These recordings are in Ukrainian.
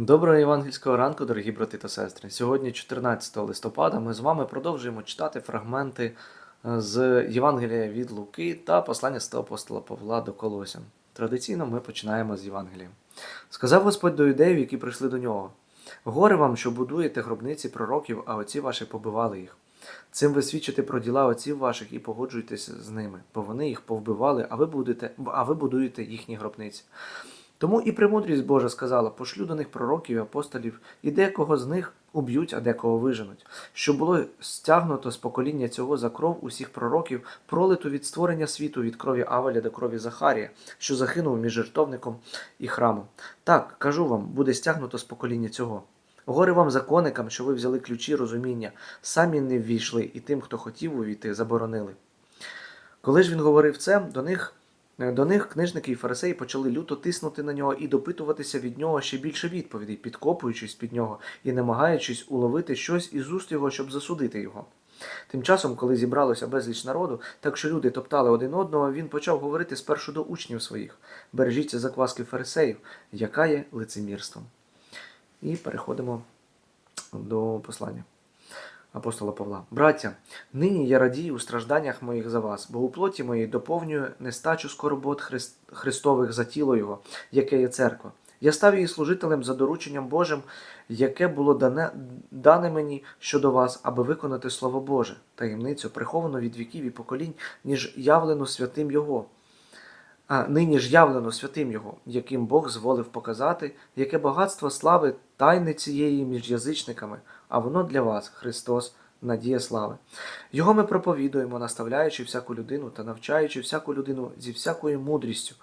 Доброго євангельського ранку, дорогі брати та сестри. Сьогодні, 14 листопада, ми з вами продовжуємо читати фрагменти е, з Євангелія від Луки та послання святого апостола Павла до Колосян. Традиційно ми починаємо з Євангелія. Сказав Господь до юдеїв, які прийшли до нього: Горе вам, що будуєте гробниці пророків, а отці ваші побивали їх. Цим ви свідчите про діла отців ваших і погоджуєтеся з ними, бо вони їх повбивали, а ви будете, а ви будуєте їхні гробниці. Тому і премудрість Божа сказала: пошлю до них пророків і апостолів, і декого з них уб'ють, а декого виженуть, що було стягнуто з покоління цього за кров усіх пророків, пролиту від створення світу від крові Авеля до крові Захарія, що загинув між жертовником і храмом. Так, кажу вам, буде стягнуто з покоління цього. Горе вам законникам, що ви взяли ключі розуміння, самі не ввійшли, і тим, хто хотів увійти, заборонили. Коли ж він говорив це, до них, до них книжники і фарисеї почали люто тиснути на нього і допитуватися від нього ще більше відповідей, підкопуючись під нього і намагаючись уловити щось із уст його, щоб засудити його. Тим часом, коли зібралося безліч народу, так що люди топтали один одного, він почав говорити спершу до учнів своїх: бережіться закваски фарисеїв, яка є лицемірством. І переходимо до послання апостола Павла. Браття, нині я радію у стражданнях моїх за вас, бо у плоті моїй доповнюю нестачу скорбот Христ... Христових за тіло Його, яке є церква. Я став її служителем за дорученням Божим, яке було дане, дане мені щодо вас, аби виконати Слово Боже, таємницю, приховану від віків і поколінь, ніж явлену святим Його. А нині ж явлено святим Його, яким Бог зволив показати, яке багатство слави тайни цієї між язичниками, а воно для вас, Христос, надія слави. Його ми проповідуємо, наставляючи всяку людину та навчаючи всяку людину зі всякою мудрістю,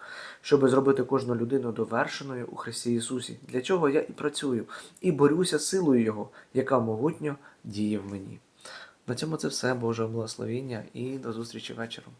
щоб зробити кожну людину довершеною у Христі Ісусі, для чого я і працюю, і борюся силою Його, яка могутньо діє в мені. На цьому це все, Божого благословіння, і до зустрічі вечором.